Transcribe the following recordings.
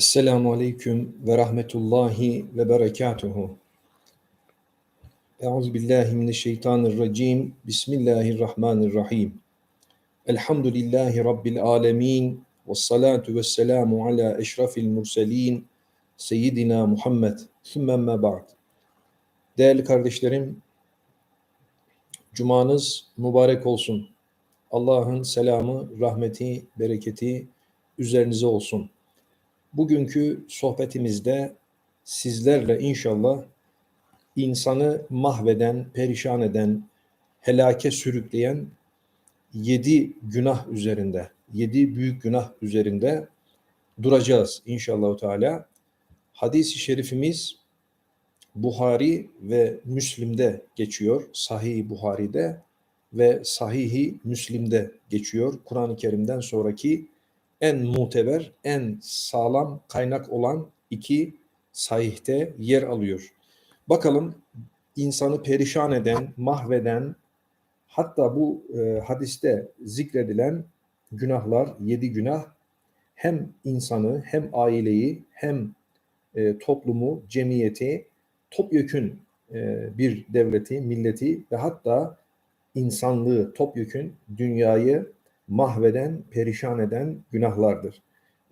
Esselamu Aleyküm ve Rahmetullahi ve Berekatuhu. Euzu billahi mineşşeytanirracim. Bismillahirrahmanirrahim. Elhamdülillahi Rabbil alemin. Ve salatu ve selamu ala eşrafil murselin. Seyyidina Muhammed. Sümmemme ba'd. Değerli kardeşlerim, Cumanız mübarek olsun. Allah'ın selamı, rahmeti, bereketi üzerinize olsun. Bugünkü sohbetimizde sizlerle inşallah insanı mahveden, perişan eden, helake sürükleyen yedi günah üzerinde, yedi büyük günah üzerinde duracağız inşallah Teala. Hadis-i şerifimiz Buhari ve Müslim'de geçiyor. Sahih Buhari'de ve Sahih-i Müslim'de geçiyor. Kur'an-ı Kerim'den sonraki en muteber, en sağlam kaynak olan iki sahihte yer alıyor. Bakalım insanı perişan eden, mahveden, hatta bu e, hadiste zikredilen günahlar, yedi günah hem insanı, hem aileyi, hem e, toplumu, cemiyeti, topyekün e, bir devleti, milleti ve hatta insanlığı, topyekün dünyayı mahveden, perişan eden günahlardır.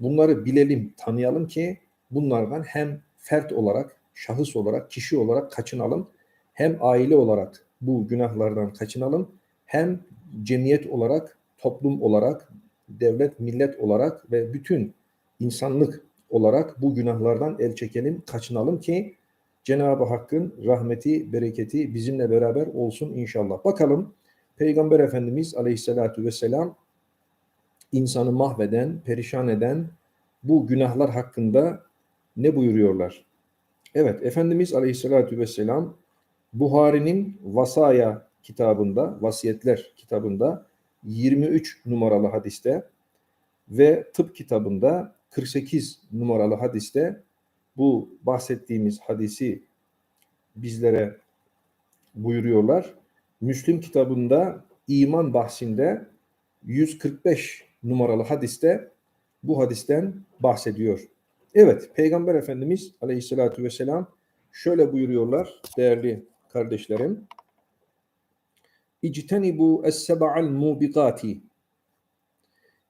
Bunları bilelim, tanıyalım ki bunlardan hem fert olarak, şahıs olarak, kişi olarak kaçınalım, hem aile olarak bu günahlardan kaçınalım, hem cemiyet olarak, toplum olarak, devlet, millet olarak ve bütün insanlık olarak bu günahlardan el çekelim, kaçınalım ki Cenab-ı Hakk'ın rahmeti, bereketi bizimle beraber olsun inşallah. Bakalım Peygamber Efendimiz Aleyhisselatü Vesselam insanı mahveden, perişan eden bu günahlar hakkında ne buyuruyorlar? Evet, Efendimiz Aleyhisselatü Vesselam Buhari'nin Vasaya kitabında, Vasiyetler kitabında 23 numaralı hadiste ve tıp kitabında 48 numaralı hadiste bu bahsettiğimiz hadisi bizlere buyuruyorlar. Müslim kitabında iman bahsinde 145 numaralı hadiste bu hadisten bahsediyor. Evet, Peygamber Efendimiz Aleyhisselatü Vesselam şöyle buyuruyorlar değerli kardeşlerim. İctenibu es-seba'al mubikati.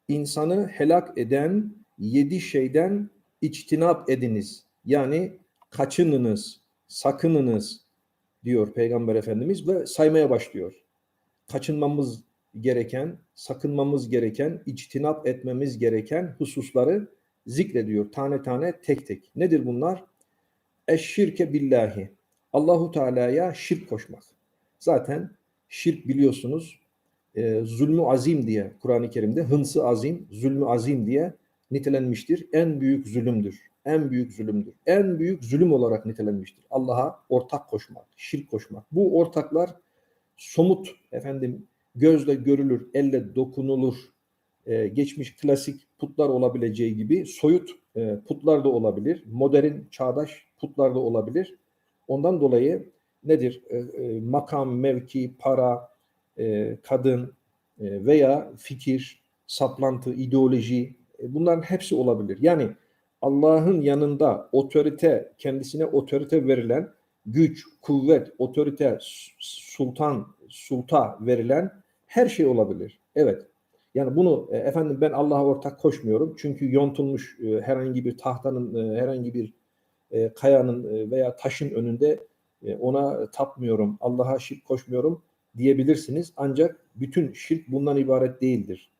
İnsanı helak eden yedi şeyden içtinap ediniz. Yani kaçınınız, sakınınız diyor Peygamber Efendimiz ve saymaya başlıyor. Kaçınmamız gereken, sakınmamız gereken, içtinap etmemiz gereken hususları zikrediyor tane tane tek tek. Nedir bunlar? Eşşirke billahi. Allahu Teala'ya şirk koşmak. Zaten şirk biliyorsunuz e, zulmü azim diye Kur'an-ı Kerim'de hınsı azim, zulmü azim diye nitelenmiştir. En büyük zulümdür. En büyük zulümdür. En büyük zulüm olarak nitelenmiştir. Allah'a ortak koşmak, şirk koşmak. Bu ortaklar somut efendim gözle görülür, elle dokunulur, e, geçmiş klasik putlar olabileceği gibi soyut e, putlar da olabilir, modern, çağdaş putlar da olabilir. Ondan dolayı nedir? E, e, makam, mevki, para, e, kadın e, veya fikir, saplantı, ideoloji e, bunların hepsi olabilir. Yani Allah'ın yanında otorite, kendisine otorite verilen güç, kuvvet, otorite, sultan, sulta verilen her şey olabilir. Evet. Yani bunu e, efendim ben Allah'a ortak koşmuyorum. Çünkü yontulmuş e, herhangi bir tahtanın, e, herhangi bir kayanın veya taşın önünde ona tapmıyorum, Allah'a şirk koşmuyorum diyebilirsiniz. Ancak bütün şirk bundan ibaret değildir.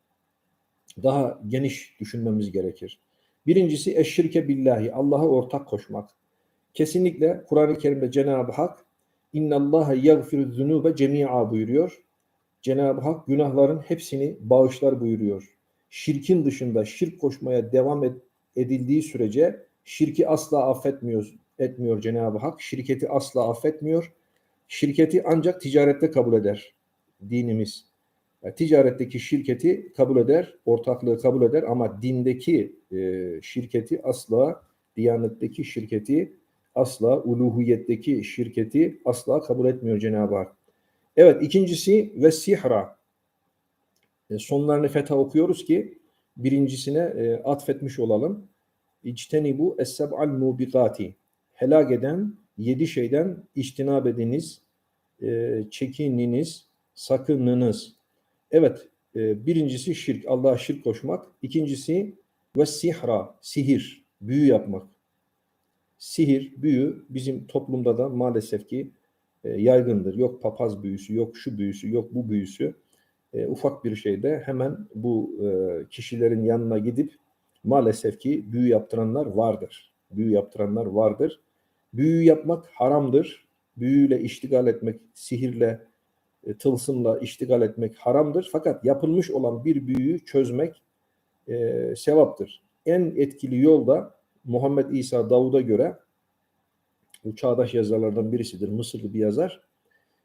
Daha geniş düşünmemiz gerekir. Birincisi eşşirke billahi, Allah'a ortak koşmak. Kesinlikle Kur'an-ı Kerim'de Cenab-ı Hak İnna Allah yagfiru zunuba cemi'a buyuruyor. Cenab-ı Hak günahların hepsini bağışlar buyuruyor. Şirkin dışında şirk koşmaya devam edildiği sürece şirki asla affetmiyor etmiyor Cenab-ı Hak. Şirketi asla affetmiyor. Şirketi ancak ticarette kabul eder dinimiz. Yani ticaretteki şirketi kabul eder, ortaklığı kabul eder ama dindeki e, şirketi asla, diyanetteki şirketi asla, uluhiyetteki şirketi asla kabul etmiyor Cenab-ı Hak. Evet ikincisi ve sihra. E, sonlarını fetha okuyoruz ki birincisine e, atfetmiş olalım. İctenibu es-seb'al mubikati. Helak eden yedi şeyden içtinab ediniz, e, çekininiz, sakınınız. Evet, e, birincisi şirk, Allah'a şirk koşmak. İkincisi ve sihra, sihir, büyü yapmak. Sihir, büyü bizim toplumda da maalesef ki e, yaygındır. Yok papaz büyüsü, yok şu büyüsü, yok bu büyüsü. E, ufak bir şeyde hemen bu e, kişilerin yanına gidip maalesef ki büyü yaptıranlar vardır. Büyü yaptıranlar vardır. Büyü yapmak haramdır. Büyüyle iştigal etmek, sihirle, tılsımla iştigal etmek haramdır. Fakat yapılmış olan bir büyüyü çözmek sevaptır. En etkili yol da Muhammed İsa Davud'a göre bu çağdaş yazarlardan birisidir. Mısırlı bir yazar.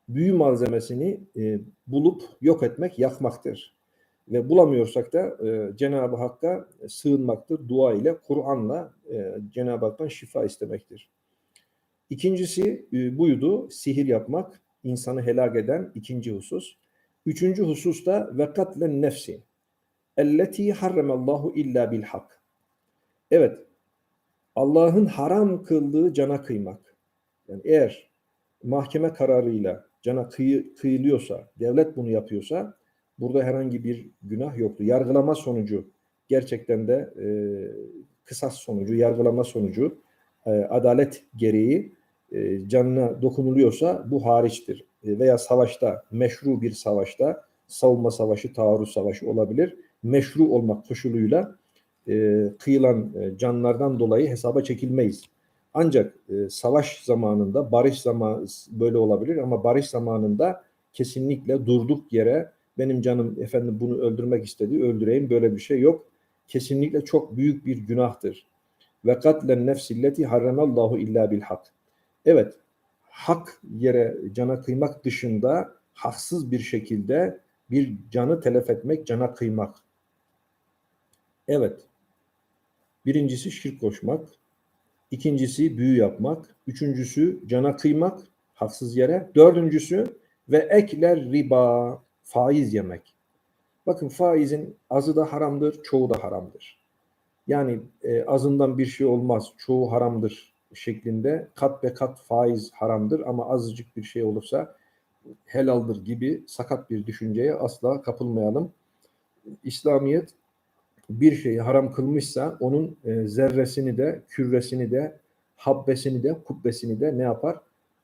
Büyü malzemesini e, bulup yok etmek, yakmaktır. Ve bulamıyorsak da e, Cenab-ı Hakk'a sığınmaktır. Dua ile, Kur'an'la e, Cenab-ı Hak'tan şifa istemektir. İkincisi e, buydu, sihir yapmak, insanı helak eden ikinci husus. Üçüncü husus da ve katlen nefsi. Elleti harremallahu illa bil hak. Evet, Allah'ın haram kıldığı cana kıymak. Yani eğer mahkeme kararıyla cana kıyı, kıyılıyorsa, devlet bunu yapıyorsa burada herhangi bir günah yoktu. Yargılama sonucu gerçekten de e, kısas sonucu, yargılama sonucu e, adalet gereği e, canına dokunuluyorsa bu hariçtir. E, veya savaşta, meşru bir savaşta savunma savaşı, taarruz savaşı olabilir. Meşru olmak koşuluyla e, kıyılan e, canlardan dolayı hesaba çekilmeyiz. Ancak e, savaş zamanında, barış zamanı böyle olabilir ama barış zamanında kesinlikle durduk yere benim canım efendim bunu öldürmek istedi, öldüreyim böyle bir şey yok. Kesinlikle çok büyük bir günahtır. Ve katlen nefsilleti harramallahu illa bil hak. Evet, hak yere cana kıymak dışında haksız bir şekilde bir canı telef etmek, cana kıymak. Evet, birincisi şirk koşmak, ikincisi büyü yapmak, üçüncüsü cana kıymak, haksız yere, dördüncüsü ve ekler riba, faiz yemek. Bakın faizin azı da haramdır, çoğu da haramdır. Yani e, azından bir şey olmaz, çoğu haramdır şeklinde kat ve kat faiz haramdır ama azıcık bir şey olursa helaldir gibi sakat bir düşünceye asla kapılmayalım. İslamiyet bir şeyi haram kılmışsa onun e, zerresini de, küresini de, habbesini de, kubbesini de ne yapar?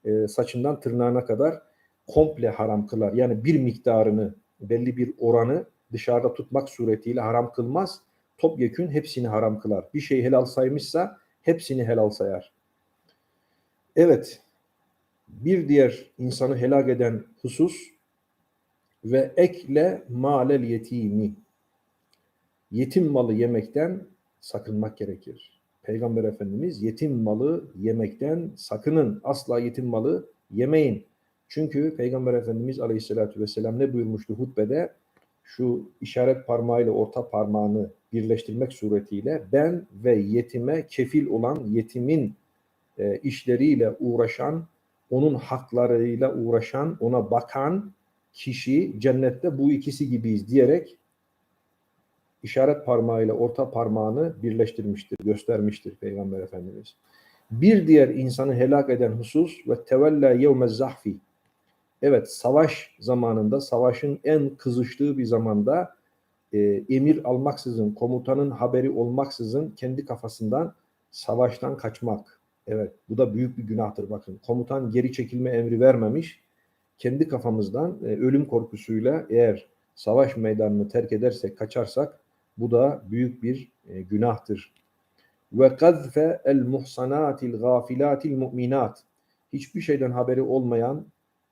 E, saçından tırnağına kadar komple haram kılar. Yani bir miktarını, belli bir oranı dışarıda tutmak suretiyle haram kılmaz. Topyekün hepsini haram kılar. Bir şey helal saymışsa hepsini helal sayar. Evet, bir diğer insanı helak eden husus ve ekle malel yetimi. Yetim malı yemekten sakınmak gerekir. Peygamber Efendimiz yetim malı yemekten sakının. Asla yetim malı yemeyin. Çünkü Peygamber Efendimiz Aleyhisselatü Vesselam ne buyurmuştu hutbede? Şu işaret parmağıyla orta parmağını birleştirmek suretiyle ben ve yetime kefil olan yetimin e, işleriyle uğraşan, onun haklarıyla uğraşan, ona bakan kişi cennette bu ikisi gibiyiz diyerek işaret parmağıyla orta parmağını birleştirmiştir, göstermiştir Peygamber Efendimiz. Bir diğer insanı helak eden husus ve tevella yevmez zahfi. Evet, savaş zamanında, savaşın en kızıştığı bir zamanda e, emir almaksızın, komutanın haberi olmaksızın kendi kafasından savaştan kaçmak. Evet, bu da büyük bir günahtır bakın. Komutan geri çekilme emri vermemiş. Kendi kafamızdan e, ölüm korkusuyla eğer savaş meydanını terk edersek, kaçarsak bu da büyük bir e, günahtır. Ve gazfe el muhsanatil gafilatil mu'minat. Hiçbir şeyden haberi olmayan,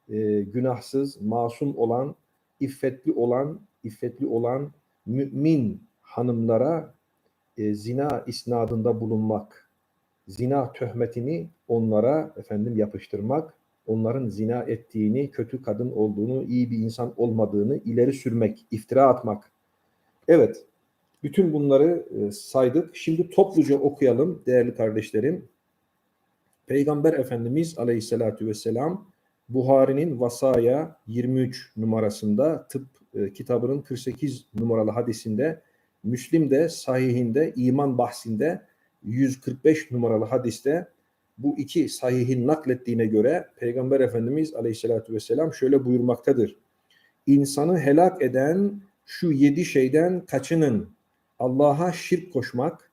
e, günahsız, masum olan, iffetli olan, iffetli olan mümin hanımlara e, zina isnadında bulunmak, zina töhmetini onlara efendim yapıştırmak, onların zina ettiğini, kötü kadın olduğunu, iyi bir insan olmadığını ileri sürmek, iftira atmak. Evet, bütün bunları e, saydık. Şimdi topluca okuyalım değerli kardeşlerim. Peygamber Efendimiz Aleyhisselatü Vesselam Buhari'nin Vasaya 23 numarasında tıp e, kitabının 48 numaralı hadisinde Müslim de sahihinde iman bahsinde 145 numaralı hadiste bu iki sahihin naklettiğine göre Peygamber Efendimiz Aleyhisselatü Vesselam şöyle buyurmaktadır. İnsanı helak eden şu yedi şeyden kaçının. Allah'a şirk koşmak,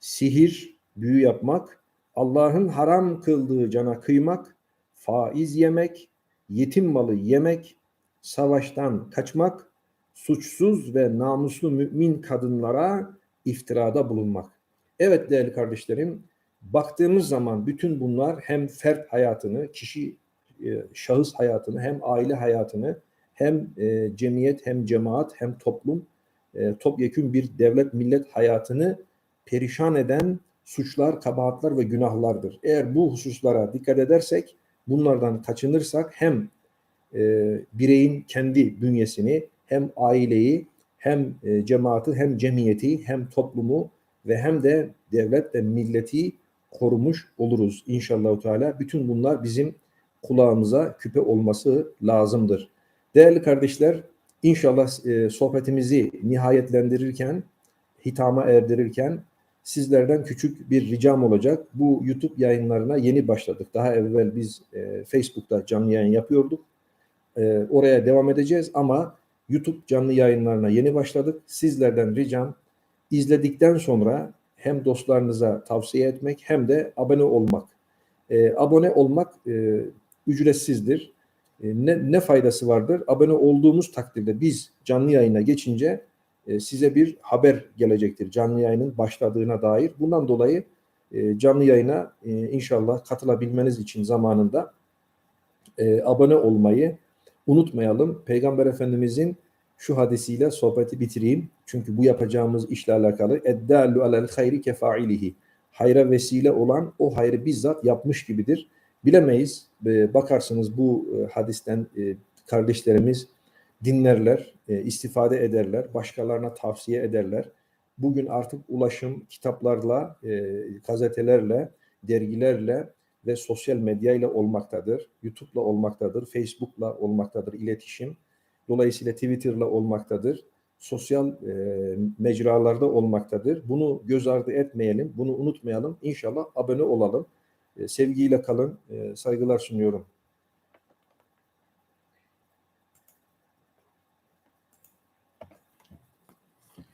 sihir, büyü yapmak, Allah'ın haram kıldığı cana kıymak, faiz yemek, yetim malı yemek, savaştan kaçmak, suçsuz ve namuslu mümin kadınlara iftirada bulunmak. Evet değerli kardeşlerim, baktığımız zaman bütün bunlar hem fert hayatını, kişi e, şahıs hayatını, hem aile hayatını, hem e, cemiyet, hem cemaat, hem toplum, e, topyekün bir devlet millet hayatını perişan eden suçlar, kabahatler ve günahlardır. Eğer bu hususlara dikkat edersek, bunlardan kaçınırsak hem e, bireyin kendi bünyesini, hem aileyi, hem e, cemaati, hem cemiyeti, hem toplumu ve hem de devlet ve milleti korumuş oluruz inşallah Teala. Bütün bunlar bizim kulağımıza küpe olması lazımdır. Değerli kardeşler, inşallah e, sohbetimizi nihayetlendirirken, hitama erdirirken sizlerden küçük bir ricam olacak. Bu YouTube yayınlarına yeni başladık. Daha evvel biz e, Facebook'ta canlı yayın yapıyorduk. E, oraya devam edeceğiz ama YouTube canlı yayınlarına yeni başladık. Sizlerden ricam izledikten sonra hem dostlarınıza tavsiye etmek hem de abone olmak. E, abone olmak e, ücretsizdir. E, ne, ne faydası vardır? Abone olduğumuz takdirde biz canlı yayına geçince e, size bir haber gelecektir. Canlı yayının başladığına dair. Bundan dolayı e, canlı yayına e, inşallah katılabilmeniz için zamanında e, abone olmayı unutmayalım. Peygamber Efendimizin şu hadisiyle sohbeti bitireyim. Çünkü bu yapacağımız işle alakalı. Eddallu alel hayri kefailihi. Hayra vesile olan o hayrı bizzat yapmış gibidir. Bilemeyiz. E, bakarsınız bu e, hadisten e, kardeşlerimiz dinlerler, e, istifade ederler, başkalarına tavsiye ederler. Bugün artık ulaşım kitaplarla, gazetelerle, dergilerle ve sosyal medyayla olmaktadır. YouTube'la olmaktadır, Facebook'la olmaktadır iletişim. Dolayısıyla Twitter'la olmaktadır. Sosyal e, mecralarda olmaktadır. Bunu göz ardı etmeyelim, bunu unutmayalım. İnşallah abone olalım. Sevgiyle kalın, e, saygılar sunuyorum.